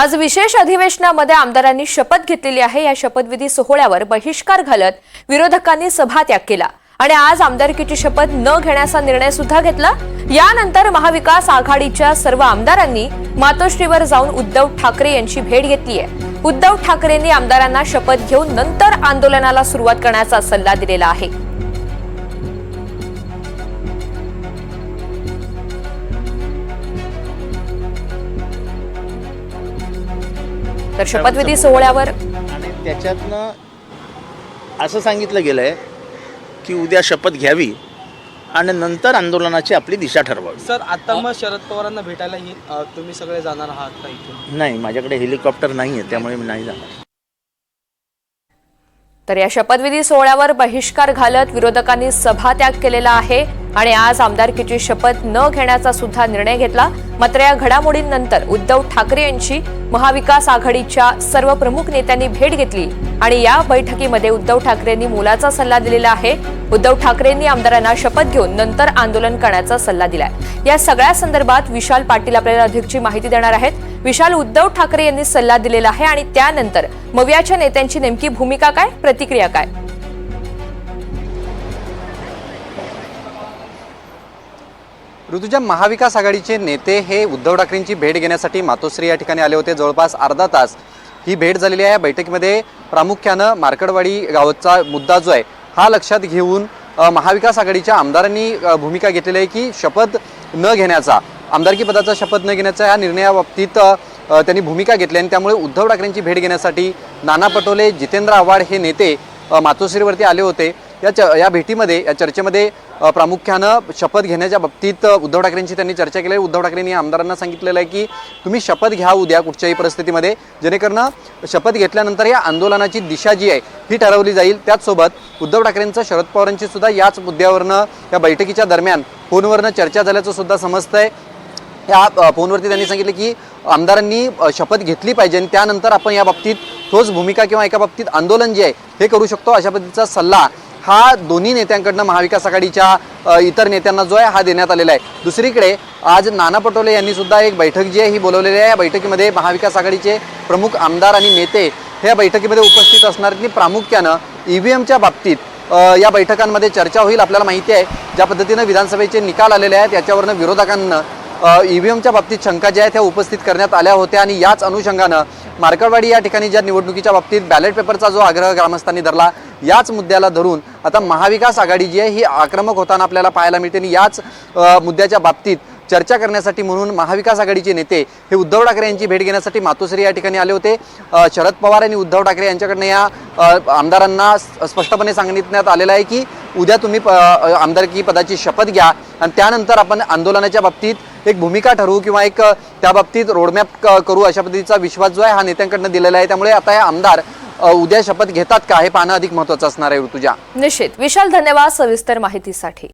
आज विशेष अधिवेशनामध्ये आमदारांनी शपथ घेतलेली आहे. या शपथविधी सोहळ्यावर बहिष्कार घालत विरोधकांनी सभात्याग केला. आणि आज आमदारकीची शपथ न घेण्याचा निर्णय सुद्धा घेतला. यानंतर महाविकास आघाडीच्या सर्व आमदारांनी मातोश्रीवर जाऊन उद्धव ठाकरे यांची भेट घेतली आहे. उद्धव ठाकरेंनी आमदारांना शपथ घेऊन नंतर आंदोलनाला सुरुवात करण्याचा सल्ला दिलेला आहे. तर शपथविधी सोहळ्यावर? आणि त्याच्यातनं असं सांगितलं गेलं आहे की उद्या शपथ घ्यावी आणि नंतर आंदोलनाची आपली दिशा ठरवावी. सर आता मग शरद पवारांना भेटायला येईल तुम्ही सगळे जाणार आहात का इथून? नाही माझ्याकडे हेलिकॉप्टर नाही आहे त्यामुळे मी नाही जाणार. तर या शपथविधी सोहळ्यावर बहिष्कार घालत विरोधकांनी सभात्याग केलेला आहे. आणि आज आमदारकीची शपथ न घेण्याचा सुद्धा निर्णय घेतला. मात्र या घडामोडींनंतर उद्धव ठाकरे यांची महाविकास आघाडीच्या सर्व प्रमुख नेत्यांनी भेट घेतली आणि या बैठकीमध्ये उद्धव ठाकरेंनी मोलाचा सल्ला दिलेला आहे. उद्धव ठाकरेंनी आमदारांना शपथ घेऊन नंतर आंदोलन करण्याचा सल्ला दिलाय. या सगळ्या संदर्भात विशाल पाटील आपल्याला अधिकची माहिती देणार आहेत. विशाल उद्धव ठाकरे यांनी सल्ला दिलेला आहे आणि त्यानंतर मवियाच्या नेत्यांची नेमकी भूमिका काय? प्रतिक्रिया काय? ऋतुजा महाविकास आघाडीचे नेते हे उद्धव ठाकरेंची भेट घेण्यासाठी मातोश्री या ठिकाणी आले होते. जवळपास अर्धा तास ही भेट झालेली आहे. या बैठकीमध्ये प्रामुख्यानं मार्कडवाडी गावचा मुद्दा जो आहे हा लक्षात घेऊन महाविकास आघाडीच्या आमदारांनी भूमिका घेतलेली आहे की शपथ न घेण्याचा आमदारकी पदाचा शपथ न घेण्याचा या निर्णयाबाबतीत त्यांनी भूमिका घेतली आणि त्यामुळे उद्धव ठाकरेंची भेट घेण्यासाठी नाना पटोले जितेंद्र आव्हाड हे नेते मातोश्रीवरती आले होते. या च या भेटीमध्ये या चर्चेमध्ये प्रामुख्यानं शपथ घेण्याच्या बाबतीत उद्धव ठाकरेंची त्यांनी चर्चा केली. आहे उद्धव ठाकरेंनी आमदारांना सांगितलेलं आहे की तुम्ही शपथ घ्या उद्या कुठच्याही परिस्थितीमध्ये. जेणेकरून शपथ घेतल्यानंतर या आंदोलनाची दिशा जी आहे ही ठरवली जाईल. त्याचसोबत उद्धव ठाकरेंचं शरद पवारांची सुद्धा याच मुद्द्यावरनं या बैठकीच्या दरम्यान फोनवरनं चर्चा झाल्याचं सुद्धा समजतंय. या फोनवरती त्यांनी सांगितलं की आमदारांनी शपथ घेतली पाहिजे आणि त्यानंतर आपण या बाबतीत ठोस भूमिका किंवा एका बाबतीत आंदोलन जे आहे हे करू शकतो अशा पद्धतीचा सल्ला हा दोन्ही नेत्यांकडनं महाविकास आघाडीच्या इतर नेत्यांना जो आहे हा देण्यात आलेला आहे. दुसरीकडे आज नाना पटोले यांनी सुद्धा एक बैठक जी आहे ही बोलवलेली आहे. या बैठकीमध्ये महाविकास आघाडीचे प्रमुख आमदार आणि नेते हे या बैठकीमध्ये उपस्थित असणार प्रामुख्यानं ई व्ही एमच्या बाबतीत या बैठकांमध्ये चर्चा होईल आपल्याला माहिती आहे. ज्या पद्धतीनं विधानसभेचे निकाल आलेले आहेत याच्यावरनं विरोधकांना ई व्ही एमच्या बाबतीत शंका ज्या आहेत त्या उपस्थित करण्यात आल्या होत्या. आणि याच अनुषंगानं मार्कडवाडी या ठिकाणी ज्या निवडणुकीच्या बाबतीत बॅलेट पेपरचा जो आग्रह ग्रामस्थांनी धरला याच मुद्द्याला धरून आता महाविकास आघाडी जी आहे ही आक्रमक होताना आपल्याला पाहायला मिळते आणि याच मुद्द्याच्या बाबतीत चर्चा करण्यासाठी म्हणून महाविकास आघाडीचे नेते हे उद्धव ठाकरे यांची भेट घेण्यासाठी मातोश्री या ठिकाणी आले होते. शरद पवार आणि उद्धव ठाकरे यांच्याकडनं या आमदारांना स्पष्टपणे सांगण्यात आलेलं आहे की उद्या तुम्ही प- आमदारकी पदाची शपथ घ्या आणि त्यानंतर आपण आंदोलनाच्या बाबतीत एक भूमिका ठरवू किंवा एक त्या बाबतीत रोडमॅप करू अशा पद्धतीचा विश्वास जो आहे हा नेत्यांकडनं दिलेला आहे. त्यामुळे आता हे आमदार उद्या शपथ घेतात का? हे पाहणं अधिक महत्वाचं असणार आहे ऋतुजा. निश्चित. विशाल धन्यवाद सविस्तर माहितीसाठी.